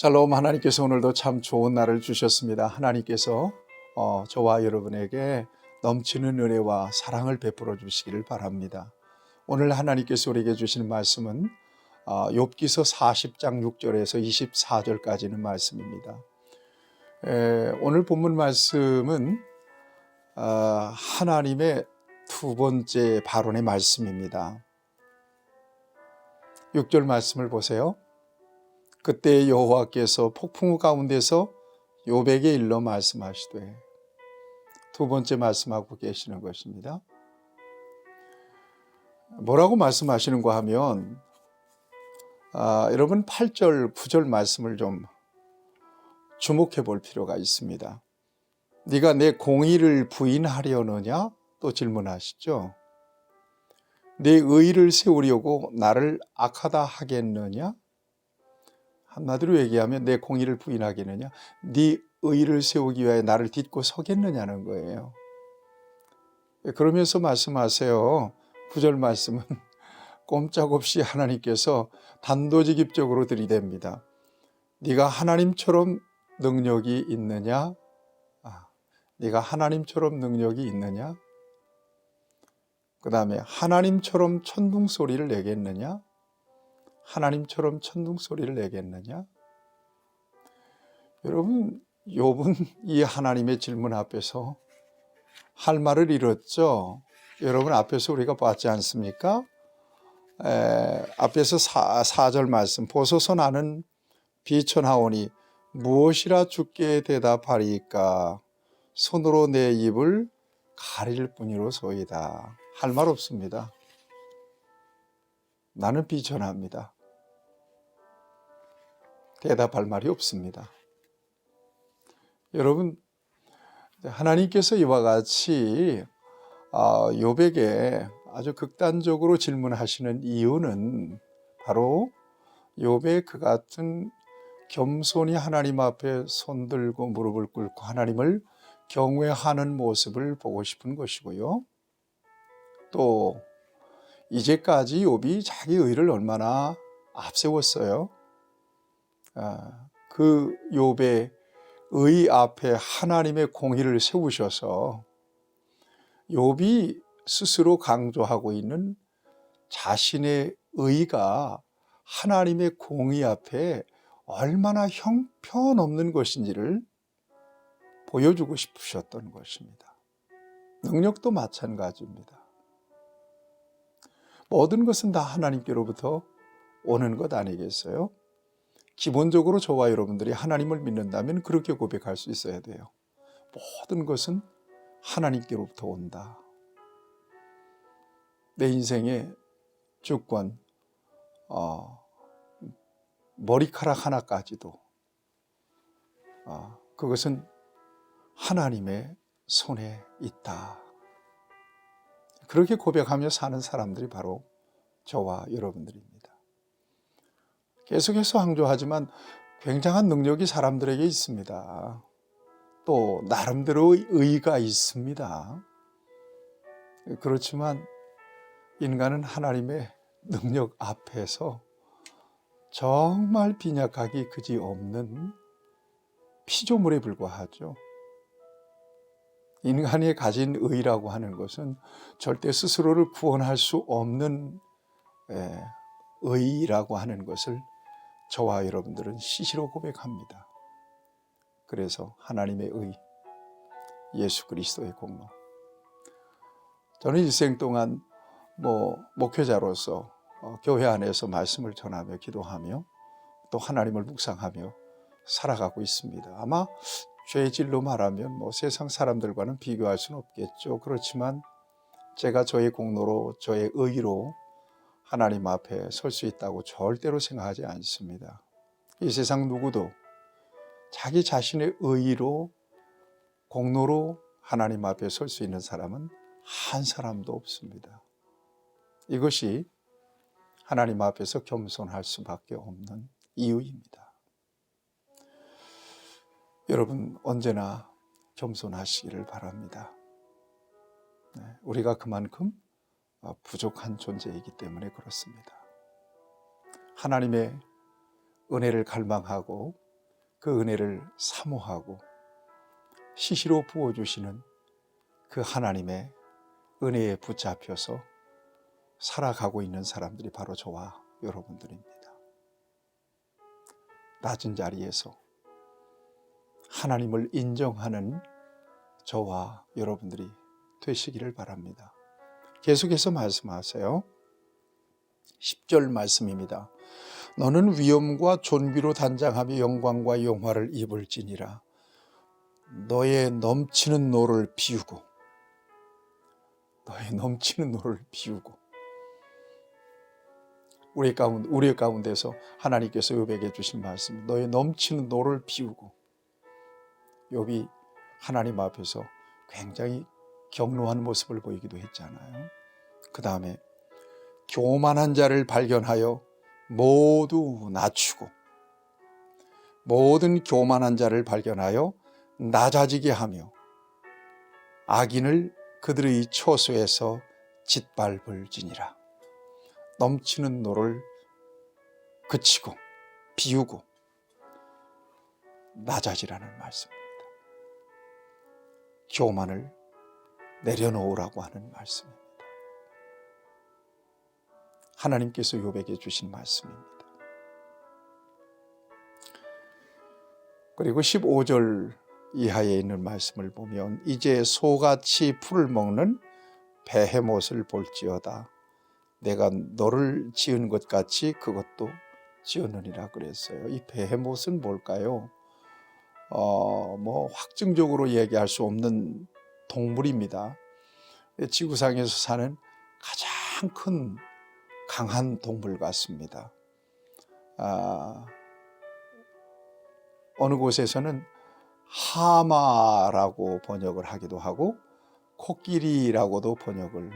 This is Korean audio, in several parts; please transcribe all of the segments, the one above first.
샬롬 하나님께서 오늘도 참 좋은 날을 주셨습니다. 하나님께서 어, 저와 여러분에게 넘치는 은혜와 사랑을 베풀어 주시기를 바랍니다. 오늘 하나님께서 우리에게 주시는 말씀은 어, 욥기서 40장 6절에서 24절까지는 말씀입니다. 에, 오늘 본문 말씀은 어, 하나님의 두 번째 발언의 말씀입니다. 6절 말씀을 보세요. 그때 여호와께서 폭풍우 가운데서 요백에 일러 말씀하시되 두 번째 말씀하고 계시는 것입니다. 뭐라고 말씀하시는가 하면 아, 여러분 8절 9절 말씀을 좀 주목해 볼 필요가 있습니다. 네가 내 공의를 부인하려느냐 또 질문하시죠. 내 의를 세우려고 나를 악하다 하겠느냐? 한마디로 얘기하면 내 공의를 부인하겠느냐? 네 의를 세우기 위하여 나를 딛고 서겠느냐는 거예요. 그러면서 말씀하세요. 구절 말씀은 꼼짝없이 하나님께서 단도직입적으로 들이댑니다. 네가 하나님처럼 능력이 있느냐? 아, 네가 하나님처럼 능력이 있느냐? 그 다음에 하나님처럼 천둥 소리를 내겠느냐? 하나님처럼 천둥 소리를 내겠느냐? 여러분, 욥은 이 하나님의 질문 앞에서 할 말을 잃었죠. 여러분 앞에서 우리가 봤지 않습니까? 에, 앞에서 사, 4절 말씀 보소서 나는 비천하오니 무엇이라 주께 대답하리까 손으로 내 입을 가릴 뿐이로소이다. 할 말 없습니다. 나는 비천합니다. 대답할 말이 없습니다. 여러분, 하나님께서 이와 같이 요백에 아주 극단적으로 질문하시는 이유는 바로 요백 그 같은 겸손히 하나님 앞에 손들고 무릎을 꿇고 하나님을 경외하는 모습을 보고 싶은 것이고요. 또 이제까지 욥이 자기 의를 얼마나 앞세웠어요. 아, 그 욥의 의 앞에 하나님의 공의를 세우셔서 욥이 스스로 강조하고 있는 자신의 의가 하나님의 공의 앞에 얼마나 형편없는 것인지를 보여주고 싶으셨던 것입니다. 능력도 마찬가지입니다. 모든 것은 다 하나님께로부터 오는 것 아니겠어요? 기본적으로 저와 여러분들이 하나님을 믿는다면 그렇게 고백할 수 있어야 돼요. 모든 것은 하나님께로부터 온다. 내 인생의 주권, 어, 머리카락 하나까지도 어, 그것은 하나님의 손에 있다. 그렇게 고백하며 사는 사람들이 바로 저와 여러분들입니다. 계속해서 항조하지만 굉장한 능력이 사람들에게 있습니다. 또 나름대로 의가 있습니다. 그렇지만 인간은 하나님의 능력 앞에서 정말 빈약하기 그지 없는 피조물에 불과하죠. 인간이 가진 의라고 하는 것은 절대 스스로를 구원할 수 없는 의라고 하는 것을 저와 여러분들은 시시로 고백합니다. 그래서 하나님의 의, 예수 그리스도의 공로. 저는 일생 동안 뭐 목회자로서 어, 교회 안에서 말씀을 전하며 기도하며 또 하나님을 묵상하며 살아가고 있습니다. 아마 죄질로 말하면 뭐 세상 사람들과는 비교할 수는 없겠죠. 그렇지만 제가 저의 공로로 저의 의로 하나님 앞에 설 수 있다고 절대로 생각하지 않습니다. 이 세상 누구도 자기 자신의 의로 공로로 하나님 앞에 설 수 있는 사람은 한 사람도 없습니다. 이것이 하나님 앞에서 겸손할 수밖에 없는 이유입니다. 여러분 언제나 겸손하시기를 바랍니다. 네, 우리가 그만큼 어, 부족한 존재이기 때문에 그렇습니다. 하나님의 은혜를 갈망하고 그 은혜를 사모하고 시시로 부어주시는 그 하나님의 은혜에 붙잡혀서 살아가고 있는 사람들이 바로 저와 여러분들입니다. 낮은 자리에서 하나님을 인정하는 저와 여러분들이 되시기를 바랍니다. 계속해서 말씀하세요. 10절 말씀입니다. 너는 위엄과 존귀로 단장하며 영광과 영화를 입을지니라. 너의 넘치는 노를 비우고 너의 넘치는 노를 비우고 우리 가운데 우리 가운데서 하나님께서 욥에게 주신 말씀 너의 넘치는 노를 비우고 욥이 하나님 앞에서 굉장히 경로한 모습을 보이기도 했잖아요. 그 다음에 교만한 자를 발견하여 모두 낮추고 모든 교만한 자를 발견하여 낮아지게 하며 악인을 그들의 초소에서 짓밟을지니라 넘치는 노를 그치고 비우고 낮아지라는 말씀입니다. 교만을 내려놓으라고 하는 말씀입니다. 하나님께서 욥에게 주신 말씀입니다. 그리고 15절 이하에 있는 말씀을 보면 이제 소같이 풀을 먹는 베헤못을 볼지어다. 내가 너를 지은 것 같이 그것도 지었느니라 그랬어요. 이 베헤못은 뭘까요? 어, 뭐 확증적으로 얘기할 수 없는 동물입니다. 지구상에서 사는 가장 큰 강한 동물 같습니다. 아, 어느 곳에서는 하마라고 번역을 하기도 하고 코끼리라고도 번역을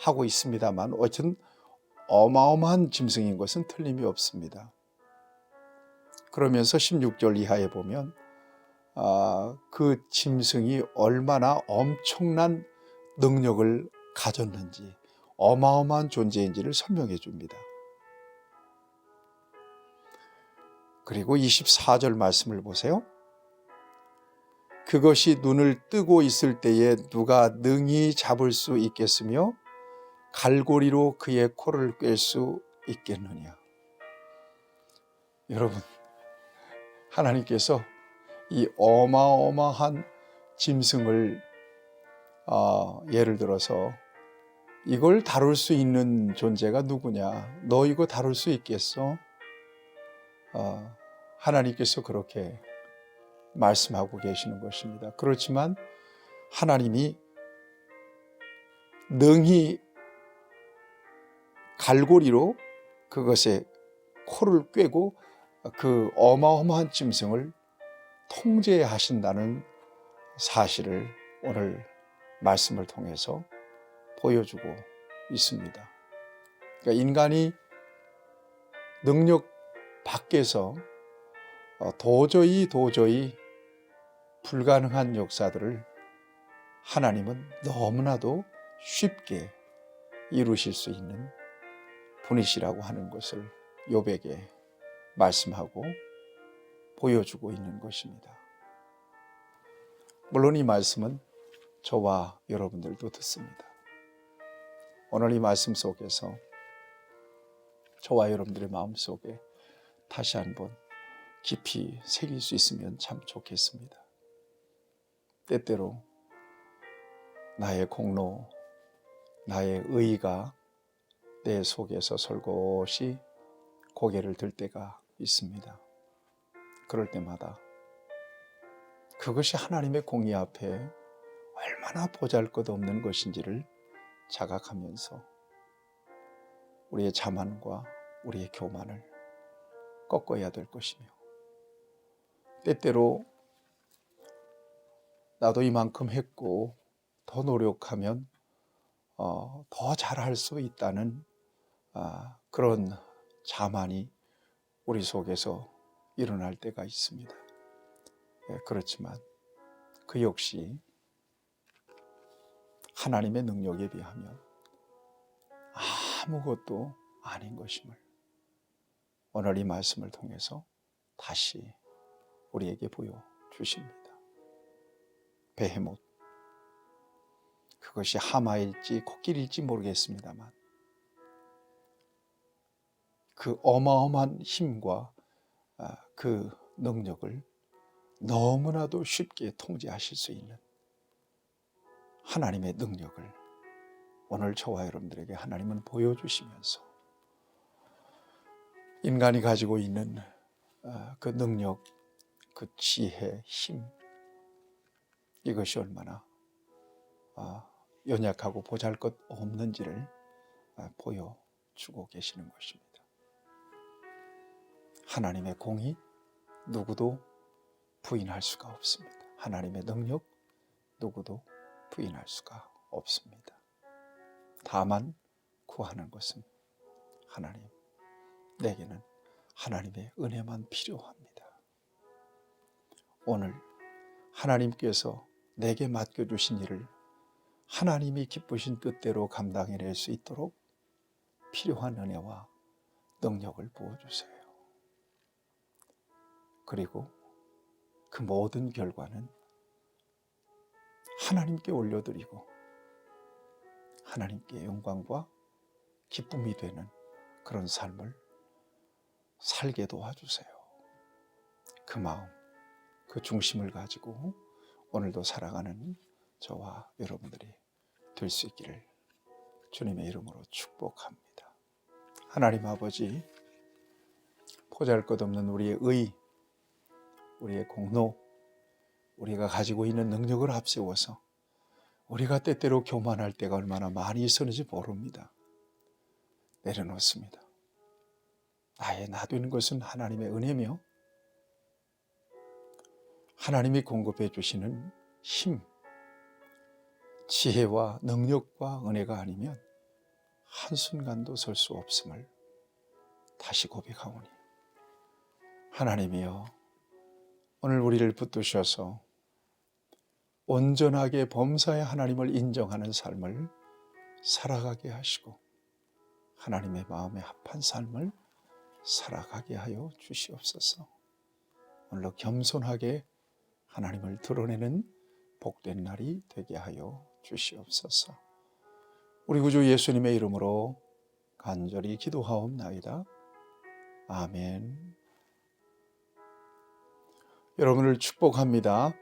하고 있습니다만 어쨌든 어마어마한 짐승인 것은 틀림이 없습니다. 그러면서 16절 이하에 보면 아, 그 짐승이 얼마나 엄청난 능력을 가졌는지 어마어마한 존재인지를 설명해 줍니다. 그리고 24절 말씀을 보세요. 그것이 눈을 뜨고 있을 때에 누가 능히 잡을 수 있겠으며 갈고리로 그의 코를 꿰 수 있겠느냐. 여러분, 하나님께서 이 어마어마한 짐승을 어, 예를 들어서 이걸 다룰 수 있는 존재가 누구냐? 너 이거 다룰 수 있겠어? 어, 하나님께서 그렇게 말씀하고 계시는 것입니다. 그렇지만 하나님이 능히 갈고리로 그것에 코를 꿰고 그 어마어마한 짐승을 통제하신다는 사실을 오늘 말씀을 통해서 보여주고 있습니다. 그러니까 인간이 능력 밖에서 어, 도저히 도저히 불가능한 역사들을 하나님은 너무나도 쉽게 이루실 수 있는 분이시라고 하는 것을 요백에 말씀하고 보여주고 있는 것입니다. 물론 이 말씀은 저와 여러분들도 듣습니다. 오늘 이 말씀 속에서 저와 여러분들의 마음 속에 다시 한번 깊이 새길 수 있으면 참 좋겠습니다. 때때로 나의 공로, 나의 의가 내 속에서 솔곳이 고개를 들 때가 있습니다. 그럴 때마다 그것이 하나님의 공의 앞에 얼마나 보잘 것 없는 것인지를 자각하면서 우리의 자만과 우리의 교만을 꺾어야 될 것이며 때때로 나도 이만큼 했고 더 노력하면 어, 더 잘할 수 있다는 아, 그런 자만이 우리 속에서 일어날 때가 있습니다. 예, 그렇지만 그 역시 하나님의 능력에 비하면 아무것도 아닌 것임을 오늘 이 말씀을 통해서 다시 우리에게 보여 주십니다. 베헤못 그것이 하마일지 코끼리일지 모르겠습니다만 그 어마어마한 힘과 아, 그 능력을 너무나도 쉽게 통제하실 수 있는 하나님의 능력을 오늘 저와 여러분들에게 하나님은 보여주시면서 인간이 가지고 있는 아, 그 능력, 그 지혜, 힘 이것이 얼마나 아, 연약하고 보잘 것 없는지를 아, 보여주고 계시는 것입니다. 하나님의 공이 누구도 부인할 수가 없습니다. 하나님의 능력 누구도 부인할 수가 없습니다. 다만 구하는 것은 하나님, 내게는 하나님의 은혜만 필요합니다. 오늘 하나님께서 내게 맡겨주신 일을 하나님이 기쁘신 뜻대로 감당해낼 수 있도록 필요한 은혜와 능력을 부어주세요. 그리고 그 모든 결과는 하나님께 올려드리고 하나님께 영광과 기쁨이 되는 그런 삶을 살게 도와주세요. 그 마음, 그 중심을 가지고 오늘도 살아가는 저와 여러분들이 될 수 있기를 주님의 이름으로 축복합니다. 하나님 아버지, 포잘 것 없는 우리의 의, 우리의 공로, 우리가 가지고 있는 능력을 앞세워서 우리가 때때로 교만할 때가 얼마나 많이 있었는지 모릅니다. 내려놓습니다. 나의 놔두는 것은 하나님의 은혜며 하나님이 공급해 주시는 힘, 지혜와 능력과 은혜가 아니면 한순간도 설 수 없음을 다시 고백하오니 하나님이여 오늘 우리를 붙드셔서 온전하게 범사의 하나님을 인정하는 삶을 살아가게 하시고 하나님의 마음에 합한 삶을 살아가게 하여 주시옵소서. 오늘로 겸손하게 하나님을 드러내는 복된 날이 되게 하여 주시옵소서. 우리 구주 예수님의 이름으로 간절히 기도하옵나이다. 아멘. 여러분을 축복합니다.